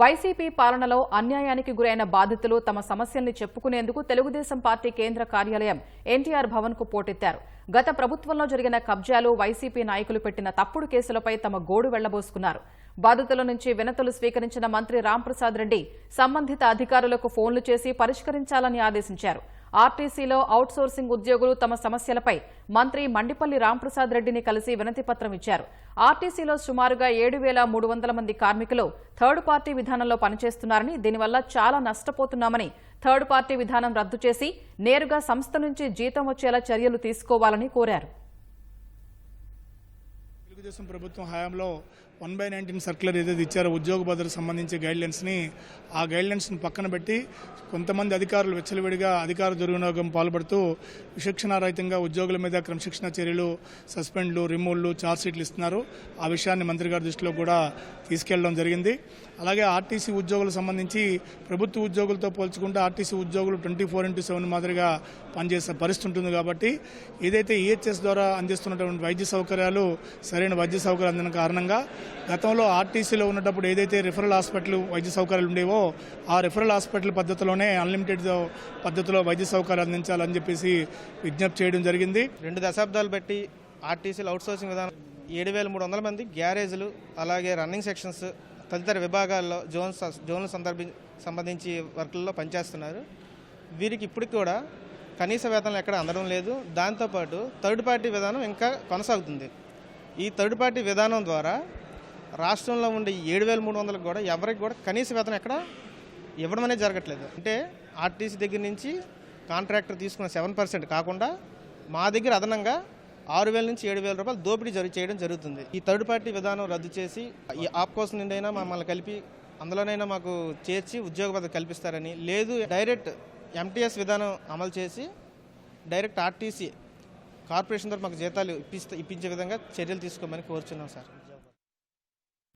YCP పాలనలో అన్యాయానికి గురైన బాధితులు తమ సమస్యల్ని చెప్పుకునేందుకు తెలుగుదేశం పార్టీ కేంద్ర కార్యాలయం ఎన్టీఆర్ భవన్కు పోటెత్తారు. గత ప్రభుత్వంలో జరిగిన కబ్జాలు వైసీపీ నాయకులు పెట్టిన తప్పుడు కేసులపై తమ గోడు వెళ్ళబోసుకున్నారు. బాధితుల నుంచి వినతులు స్వీకరించిన మంత్రి రాంప్రసాద్ రెడ్డి సంబంధిత అధికారులకు ఫోన్లు చేసి పరిష్కరించాలని ఆదేశించారు. ఆర్టీసీలో అవుట్సోర్సింగ్ ఉద్యోగులు తమ సమస్యలపై మంత్రి మండిపల్లి రాంప్రసాద్ రెడ్డిని కలిసి వినతిపత్రం ఇచ్చారు. ఆర్టీసీలో సుమారుగా ఏడు వేల మూడు వందల మంది కార్మికులు థర్డ్ పార్టీ విధానంలో పనిచేస్తున్నారని దీనివల్ల చాలా నష్టపోతున్నామని థర్డ్ పార్టీ విధానం రద్దు చేసి నేరుగా సంస్థ నుంచి జీతం వచ్చేలా చర్యలు తీసుకోవాలని కోరారు. తెలుగుదేశం ప్రభుత్వం హయాంలో వన్ బై నైన్టీన్ సర్క్యులర్ ఏదైతే ఇచ్చారో ఉద్యోగ భద్రత సంబంధించి గైడ్లైన్స్ని ఆ గైడ్లైన్స్ని పక్కన పెట్టి కొంతమంది అధికారులు విచ్చలవిడిగా అధికార దుర్వినియోగం పాల్పడుతూ విచక్షణారహితంగా ఉద్యోగుల మీద క్రమశిక్షణ చర్యలు సస్పెండ్లు రిమూవ్లు ఛార్జ్షీట్లు ఇస్తున్నారు. ఆ విషయాన్ని మంత్రి గారి దృష్టిలో కూడా తీసుకెళ్ళడం జరిగింది. అలాగే ఆర్టీసీ ఉద్యోగులకు సంబంధించి ప్రభుత్వ ఉద్యోగులతో పోల్చుకుంటే ఆర్టీసీ ఉద్యోగులు ట్వంటీ ఫోర్ ఇంటూ సెవెన్ మాదిరిగా పనిచేసే పరిస్థితి ఉంటుంది కాబట్టి ఏదైతే ఈహెచ్ఎస్ ద్వారా అందిస్తున్నటువంటి వైద్య సౌకర్యాలు సరైన వైద్య సౌకర్యాలు అందిన కారణంగా గతంలో ఆర్టీసీలో ఉన్నప్పుడు ఏదైతే రిఫరల్ హాస్పిటల్ వైద్య సౌకర్యాలు ఉండేవో ఆ రిఫరల్ హాస్పిటల్ పద్ధతిలోనే అన్లిమిటెడ్ పద్ధతిలో వైద్య సౌకర్యాలు అందించాలని చెప్పేసి విజ్ఞప్తి చేయడం జరిగింది. రెండు దశాబ్దాలు బట్టి ఆర్టీసీలు అవుట్సోర్సింగ్ విధానం ఏడు వేల మూడు వందల మంది గ్యారేజ్లు అలాగే రన్నింగ్ సెక్షన్స్ తదితర విభాగాల్లో జోన్స్ జోన్లు సందర్భి సంబంధించి వర్కుల్లో పనిచేస్తున్నారు. వీరికి ఇప్పటికి కూడా కనీస వేతనం ఎక్కడ అందడం లేదు. దాంతోపాటు థర్డ్ పార్టీ విధానం ఇంకా కొనసాగుతుంది. ఈ థర్డ్ పార్టీ విధానం ద్వారా రాష్ట్రంలో ఉండే ఏడు వేల మూడు వందలకు కూడా ఎవరికి కూడా కనీస వేతనం ఎక్కడ ఇవ్వడం అనేది జరగట్లేదు. అంటే ఆర్టీసీ దగ్గర నుంచి కాంట్రాక్టర్ తీసుకున్న సెవెన్ పర్సెంట్ కాకుండా మా దగ్గర అదనంగా ఆరు వేల నుంచి ఏడు వేల రూపాయలు దోపిడీ జరి చేయడం జరుగుతుంది. ఈ థర్డ్ పార్టీ విధానం రద్దు చేసి ఈ ఆప్కోస్ నుండైనా మమ్మల్ని కలిపి అందులోనైనా మాకు చేర్చి ఉద్యోగ భద్రత కల్పిస్తారని లేదు డైరెక్ట్ ఎంటీఎస్ విధానం అమలు చేసి డైరెక్ట్ ఆర్టీసీ కార్పొరేషన్ ద్వారా మాకు జీతాలు ఇప్పిస్తే ఇప్పించే విధంగా చర్యలు తీసుకోమని కోరుచున్నాం సార్.